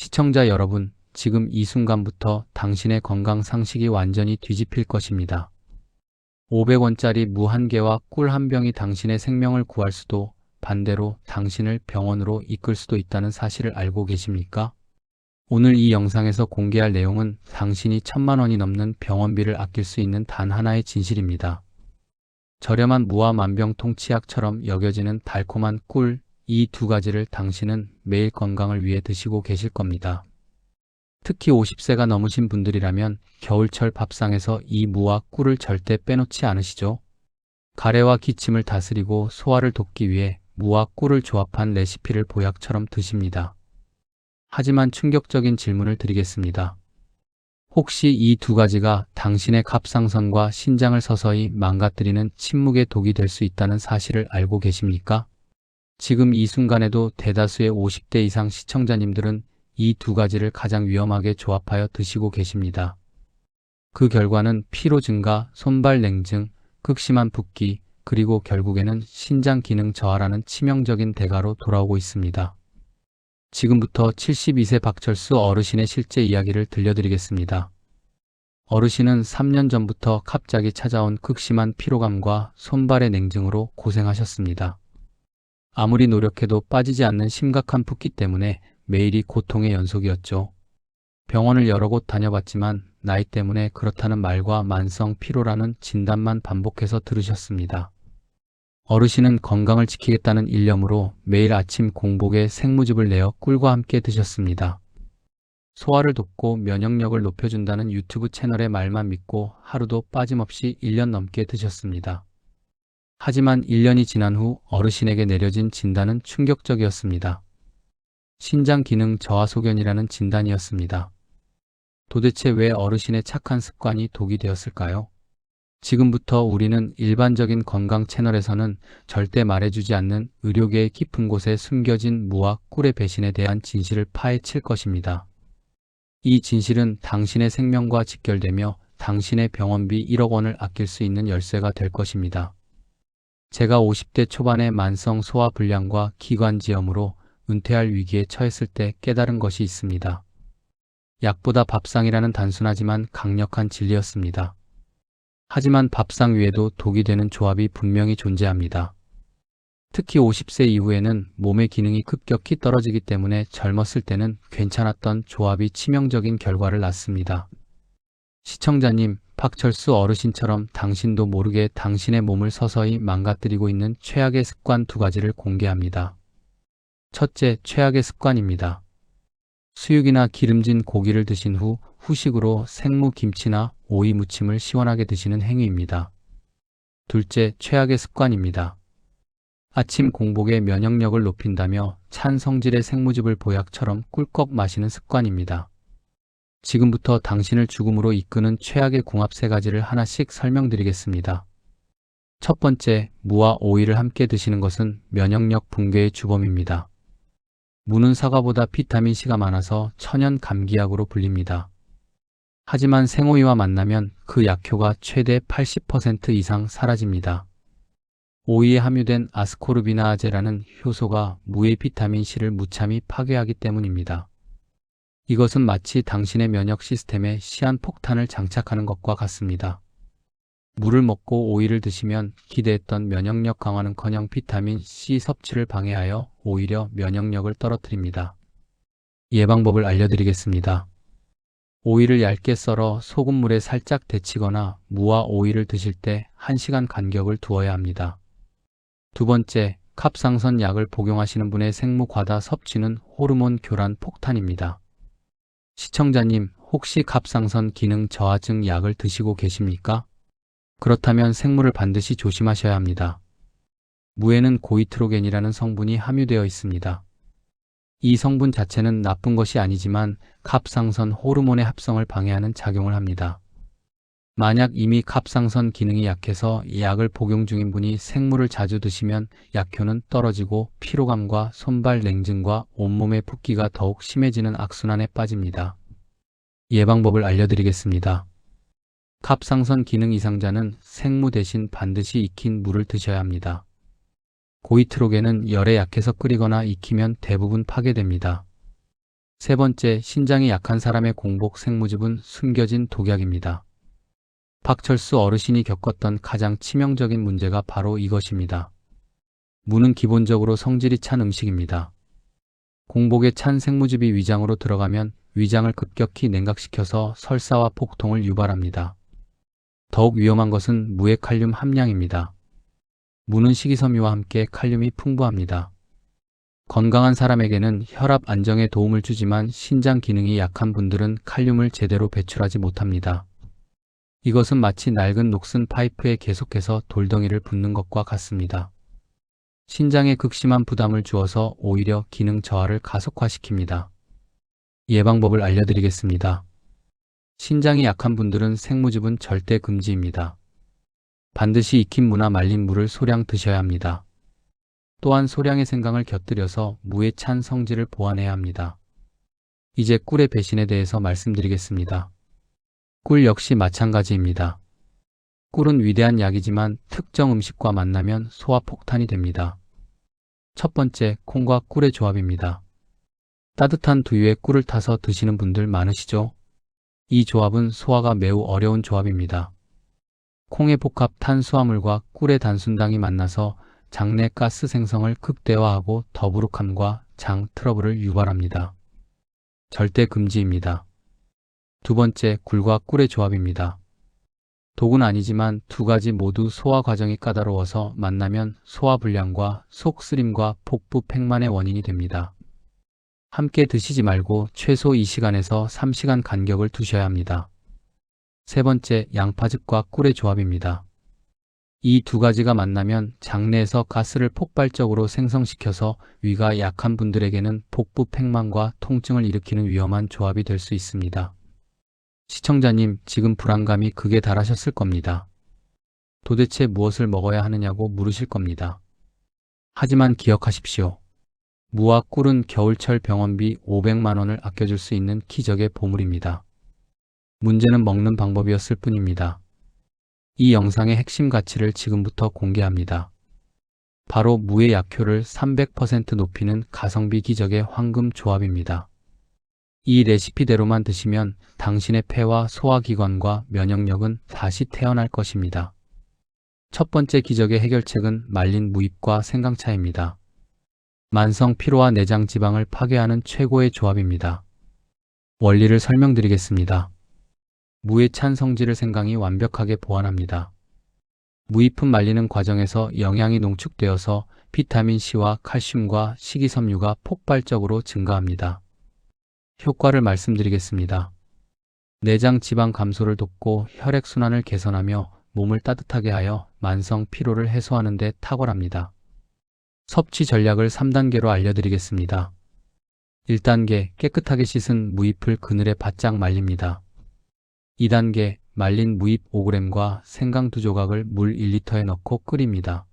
시청자 여러분, 지금 이 순간부터 당신의 건강 상식이 완전히 뒤집힐 것입니다. 500원짜리 무한 개와 꿀 한 병이 당신의 생명을 구할 수도 반대로 당신을 병원으로 이끌 수도 있다는 사실을 알고 계십니까? 오늘 이 영상에서 공개할 내용은 당신이 천만 원이 넘는 병원비를 아낄 수 있는 단 하나의 진실입니다. 저렴한 무와 만병통치약처럼 여겨지는 달콤한 꿀, 이 두 가지를 당신은 매일 건강을 위해 드시고 계실 겁니다. 특히 50세가 넘으신 분들이라면 겨울철 밥상에서 이 무와 꿀을 절대 빼놓지 않으시죠? 가래와 기침을 다스리고 소화를 돕기 위해 무와 꿀을 조합한 레시피를 보약처럼 드십니다. 하지만 충격적인 질문을 드리겠습니다. 혹시 이 두 가지가 당신의 갑상선과 신장을 서서히 망가뜨리는 침묵의 독이 될 수 있다는 사실을 알고 계십니까? 지금 이 순간에도 대다수의 50대 이상 시청자님들은 이 두 가지를 가장 위험하게 조합하여 드시고 계십니다. 그 결과는 피로 증가, 손발 냉증, 극심한 붓기, 그리고 결국에는 신장 기능 저하라는 치명적인 대가로 돌아오고 있습니다. 지금부터 72세 박철수 어르신의 실제 이야기를 들려드리겠습니다. 어르신은 3년 전부터 갑자기 찾아온 극심한 피로감과 손발의 냉증으로 고생하셨습니다. 아무리 노력해도 빠지지 않는 심각한 붓기 때문에 매일이 고통의 연속이었죠. 병원을 여러 곳 다녀봤지만 나이 때문에 그렇다는 말과 만성 피로라는 진단만 반복해서 들으셨습니다. 어르신은 건강을 지키겠다는 일념으로 매일 아침 공복에 생무즙을 내어 꿀과 함께 드셨습니다. 소화를 돕고 면역력을 높여준다는 유튜브 채널의 말만 믿고 하루도 빠짐없이 1년 넘게 드셨습니다. 하지만 1년이 지난 후 어르신에게 내려진 진단은 충격적이었습니다. 신장 기능 저하 소견이라는 진단이었습니다. 도대체 왜 어르신의 착한 습관이 독이 되었을까요? 지금부터 우리는 일반적인 건강 채널에서는 절대 말해주지 않는 의료계의 깊은 곳에 숨겨진 무와 꿀의 배신에 대한 진실을 파헤칠 것입니다. 이 진실은 당신의 생명과 직결되며 당신의 병원비 1억 원을 아낄 수 있는 열쇠가 될 것입니다. 제가 50대 초반의 만성 소화 불량과 기관지염으로 은퇴할 위기에 처했을 때 깨달은 것이 있습니다. 약보다 밥상이라는 단순하지만 강력한 진리였습니다. 하지만 밥상 위에도 독이 되는 조합이 분명히 존재합니다. 특히 50세 이후에는 몸의 기능이 급격히 떨어지기 때문에 젊었을 때는 괜찮았던 조합이 치명적인 결과를 낳습니다. 시청자님, 박철수 어르신처럼 당신도 모르게 당신의 몸을 서서히 망가뜨리고 있는 최악의 습관 두 가지를 공개합니다. 첫째, 최악의 습관입니다. 수육이나 기름진 고기를 드신 후 후식으로 생무 김치나 오이 무침을 시원하게 드시는 행위입니다. 둘째, 최악의 습관입니다. 아침 공복에 면역력을 높인다며 찬 성질의 생무즙을 보약처럼 꿀꺽 마시는 습관입니다. 지금부터 당신을 죽음으로 이끄는 최악의 궁합 세 가지를 하나씩 설명드리겠습니다. 첫 번째, 무와 오이를 함께 드시는 것은 면역력 붕괴의 주범입니다. 무는 사과보다 비타민C가 많아서 천연 감기약으로 불립니다. 하지만 생오이와 만나면 그 약효가 최대 80% 이상 사라집니다. 오이에 함유된 아스코르비나아제라는 효소가 무의 비타민C를 무참히 파괴하기 때문입니다. 이것은 마치 당신의 면역 시스템에 시한 폭탄을 장착하는 것과 같습니다. 물을 먹고 오이를 드시면 기대했던 면역력 강화는커녕 비타민 C 섭취를 방해하여 오히려 면역력을 떨어뜨립니다. 예방법을 알려드리겠습니다. 오이를 얇게 썰어 소금물에 살짝 데치거나 무와 오이를 드실 때 1시간 간격을 두어야 합니다. 두 번째, 갑상선 약을 복용하시는 분의 생무 과다 섭취는 호르몬 교란 폭탄입니다. 시청자님, 혹시 갑상선 기능 저하증 약을 드시고 계십니까? 그렇다면 생물을 반드시 조심하셔야 합니다. 무에는 고이트로겐이라는 성분이 함유되어 있습니다. 이 성분 자체는 나쁜 것이 아니지만 갑상선 호르몬의 합성을 방해하는 작용을 합니다. 만약 이미 갑상선 기능이 약해서 이 약을 복용 중인 분이 생물을 자주 드시면 약효는 떨어지고 피로감과 손발 냉증과 온몸의 붓기가 더욱 심해지는 악순환에 빠집니다. 예방법을 알려드리겠습니다. 갑상선 기능 이상자는 생무 대신 반드시 익힌 물을 드셔야 합니다. 고이트로겐은 열에 약해서 끓이거나 익히면 대부분 파괴됩니다. 세 번째, 신장이 약한 사람의 공복 생무즙은 숨겨진 독약입니다. 박철수 어르신이 겪었던 가장 치명적인 문제가 바로 이것입니다. 무는 기본적으로 성질이 찬 음식입니다. 공복에 찬 생무즙이 위장으로 들어가면 위장을 급격히 냉각시켜서 설사와 폭통을 유발합니다. 더욱 위험한 것은 무의 칼륨 함량입니다. 무는 식이섬유와 함께 칼륨이 풍부합니다. 건강한 사람에게는 혈압 안정에 도움을 주지만 신장 기능이 약한 분들은 칼륨을 제대로 배출하지 못합니다. 이것은 마치 낡은 녹슨 파이프에 계속해서 돌덩이를 붓는 것과 같습니다. 신장에 극심한 부담을 주어서 오히려 기능 저하를 가속화시킵니다. 예방법을 알려드리겠습니다. 신장이 약한 분들은 생무즙은 절대 금지입니다. 반드시 익힌 무나 말린 물을 소량 드셔야 합니다. 또한 소량의 생강을 곁들여서 무에 찬 성질을 보완해야 합니다. 이제 꿀의 배신에 대해서 말씀드리겠습니다. 꿀 역시 마찬가지입니다. 꿀은 위대한 약이지만 특정 음식과 만나면 소화 폭탄이 됩니다. 첫 번째, 콩과 꿀의 조합입니다. 따뜻한 두유에 꿀을 타서 드시는 분들 많으시죠? 이 조합은 소화가 매우 어려운 조합입니다. 콩의 복합 탄수화물과 꿀의 단순당이 만나서 장내 가스 생성을 극대화하고 더부룩함과 장 트러블을 유발합니다. 절대 금지입니다. 두 번째, 굴과 꿀의 조합입니다. 독은 아니지만 두 가지 모두 소화 과정이 까다로워서 만나면 소화 불량과 속 쓰림과 복부 팽만의 원인이 됩니다. 함께 드시지 말고 최소 2시간에서 3시간 간격을 두셔야 합니다. 세 번째, 양파즙과 꿀의 조합입니다. 이 두 가지가 만나면 장내에서 가스를 폭발적으로 생성시켜서 위가 약한 분들에게는 복부 팽만과 통증을 일으키는 위험한 조합이 될 수 있습니다. 시청자님, 지금 불안감이 극에 달하셨을 겁니다. 도대체 무엇을 먹어야 하느냐고 물으실 겁니다. 하지만 기억하십시오. 무와 꿀은 겨울철 병원비 500만 원을 아껴줄 수 있는 기적의 보물입니다. 문제는 먹는 방법이었을 뿐입니다. 이 영상의 핵심 가치를 지금부터 공개합니다. 바로 무의 약효를 300% 높이는 가성비 기적의 황금 조합입니다. 이 레시피대로만 드시면 당신의 폐와 소화기관과 면역력은 다시 태어날 것입니다. 첫 번째 기적의 해결책은 말린 무잎과 생강차입니다. 만성 피로와 내장 지방을 파괴하는 최고의 조합입니다. 원리를 설명드리겠습니다. 무의 찬 성질을 생강이 완벽하게 보완합니다. 무잎은 말리는 과정에서 영양이 농축되어서 비타민C와 칼슘과 식이섬유가 폭발적으로 증가합니다. 효과를 말씀드리겠습니다. 내장 지방 감소를 돕고 혈액순환을 개선하며 몸을 따뜻하게 하여 만성 피로를 해소하는 데 탁월합니다. 섭취 전략을 3단계로 알려드리겠습니다. 1단계 깨끗하게 씻은 무잎을 그늘에 바짝 말립니다. 2단계 말린 무잎 5g과 생강 2조각을 물 1리터에 넣고 끓입니다.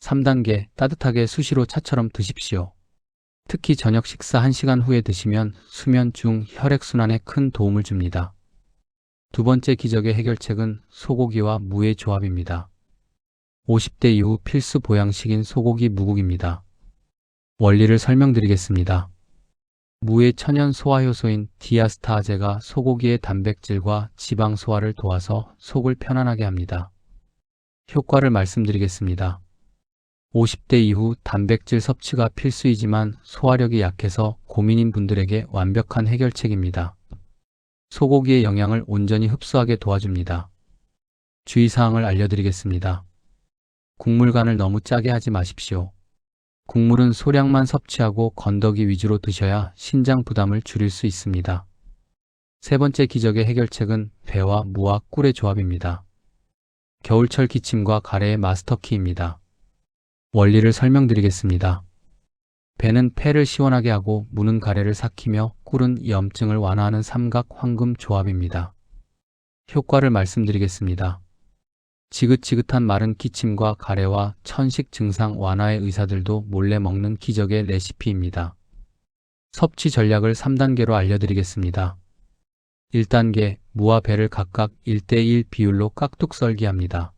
3단계 따뜻하게 수시로 차처럼 드십시오. 특히 저녁 식사 1시간 후에 드시면 수면 중 혈액순환에 큰 도움을 줍니다. 두 번째 기적의 해결책은 소고기와 무의 조합입니다. 50대 이후 필수 보양식인 소고기 무국입니다. 원리를 설명드리겠습니다. 무의 천연 소화효소인 디아스타아제가 소고기의 단백질과 지방 소화를 도와서 속을 편안하게 합니다. 효과를 말씀드리겠습니다. 50대 이후 단백질 섭취가 필수이지만 소화력이 약해서 고민인 분들에게 완벽한 해결책입니다. 소고기의 영양을 온전히 흡수하게 도와줍니다. 주의사항을 알려드리겠습니다. 국물간을 너무 짜게 하지 마십시오. 국물은 소량만 섭취하고 건더기 위주로 드셔야 신장 부담을 줄일 수 있습니다. 세 번째 기적의 해결책은 배와 무와 꿀의 조합입니다. 겨울철 기침과 가래의 마스터키입니다. 원리를 설명드리겠습니다. 배는 폐를 시원하게 하고 무는 가래를 삭히며 꿀은 염증을 완화하는 삼각 황금 조합입니다. 효과를 말씀드리겠습니다. 지긋지긋한 마른 기침과 가래와 천식 증상 완화의 의사들도 몰래 먹는 기적의 레시피입니다. 섭취 전략을 3단계로 알려드리겠습니다. 1단계, 무와 배를 각각 1대1 비율로 깍둑 썰기 합니다.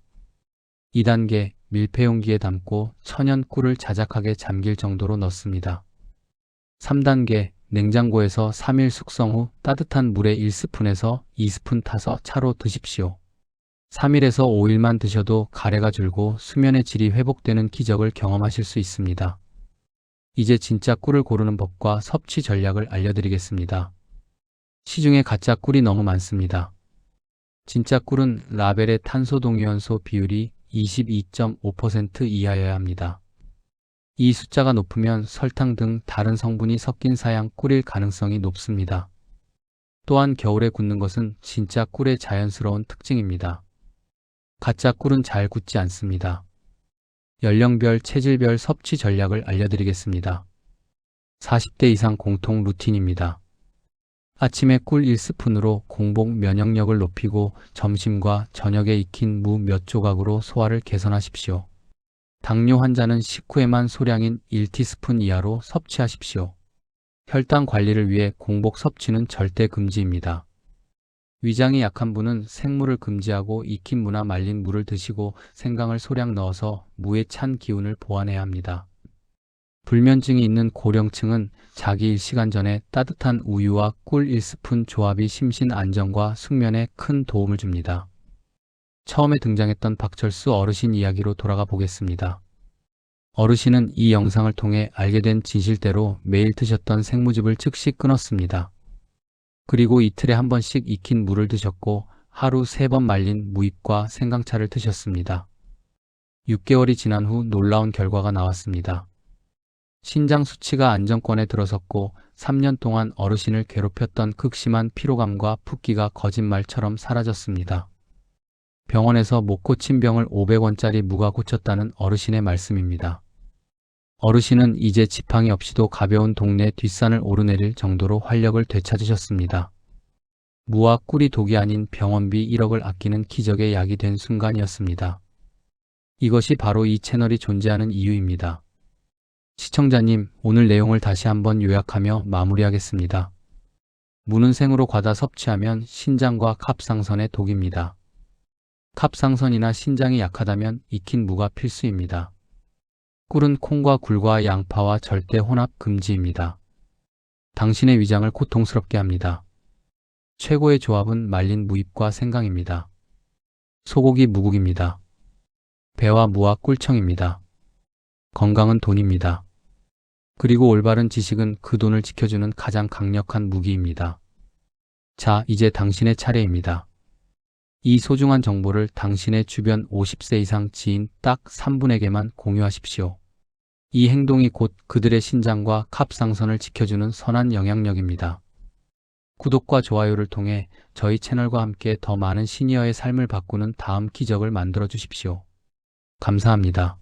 2단계, 밀폐용기에 담고 천연 꿀을 자작하게 잠길 정도로 넣습니다. 3단계 냉장고에서 3일 숙성 후 따뜻한 물에 1스푼에서 2스푼 타서 차로 드십시오. 3일에서 5일만 드셔도 가래가 줄고 수면의 질이 회복되는 기적을 경험하실 수 있습니다. 이제 진짜 꿀을 고르는 법과 섭취 전략을 알려드리겠습니다. 시중에 가짜 꿀이 너무 많습니다. 진짜 꿀은 라벨의 탄소 동위원소 비율이 22.5% 이하여야 합니다. 이 숫자가 높으면 설탕 등 다른 성분이 섞인 사양 꿀일 가능성이 높습니다. 또한 겨울에 굳는 것은 진짜 꿀의 자연스러운 특징입니다. 가짜 꿀은 잘 굳지 않습니다. 연령별, 체질별 섭취 전략을 알려드리겠습니다. 40대 이상 공통 루틴입니다. 아침에 꿀 1스푼으로 공복 면역력을 높이고 점심과 저녁에 익힌 무 몇 조각으로 소화를 개선하십시오. 당뇨 환자는 식후에만 소량인 1티스푼 이하로 섭취하십시오. 혈당 관리를 위해 공복 섭취는 절대 금지입니다. 위장이 약한 분은 생물을 금지하고 익힌 무나 말린 물을 드시고 생강을 소량 넣어서 무의 찬 기운을 보완해야 합니다. 불면증이 있는 고령층은 자기 1시간 전에 따뜻한 우유와 꿀 1스푼 조합이 심신 안정과 숙면에 큰 도움을 줍니다. 처음에 등장했던 박철수 어르신 이야기로 돌아가 보겠습니다. 어르신은 이 영상을 통해 알게 된 진실대로 매일 드셨던 생무즙을 즉시 끊었습니다. 그리고 이틀에 한 번씩 익힌 물을 드셨고 하루 세 번 말린 무잎과 생강차를 드셨습니다. 6개월이 지난 후 놀라운 결과가 나왔습니다. 신장 수치가 안정권에 들어섰고 3년 동안 어르신을 괴롭혔던 극심한 피로감과 붓기가 거짓말처럼 사라졌습니다. 병원에서 못 고친 병을 500원짜리 무가 고쳤다는 어르신의 말씀입니다. 어르신은 이제 지팡이 없이도 가벼운 동네 뒷산을 오르내릴 정도로 활력을 되찾으셨습니다. 무와 꿀이 독이 아닌 병원비 1억을 아끼는 기적의 약이 된 순간이었습니다. 이것이 바로 이 채널이 존재하는 이유입니다. 시청자님, 오늘 내용을 다시 한번 요약하며 마무리하겠습니다. 무는 생으로 과다 섭취하면 신장과 갑상선에 독입니다. 갑상선이나 신장이 약하다면 익힌 무가 필수입니다. 꿀은 콩과 굴과 양파와 절대 혼합 금지입니다. 당신의 위장을 고통스럽게 합니다. 최고의 조합은 말린 무잎과 생강입니다. 소고기 무국입니다. 배와 무와 꿀청입니다. 건강은 돈입니다. 그리고 올바른 지식은 그 돈을 지켜주는 가장 강력한 무기입니다. 자, 이제 당신의 차례입니다. 이 소중한 정보를 당신의 주변 50세 이상 지인 딱 3분에게만 공유하십시오. 이 행동이 곧 그들의 신장과 갑상선을 지켜주는 선한 영향력입니다. 구독과 좋아요를 통해 저희 채널과 함께 더 많은 시니어의 삶을 바꾸는 다음 기적을 만들어 주십시오. 감사합니다.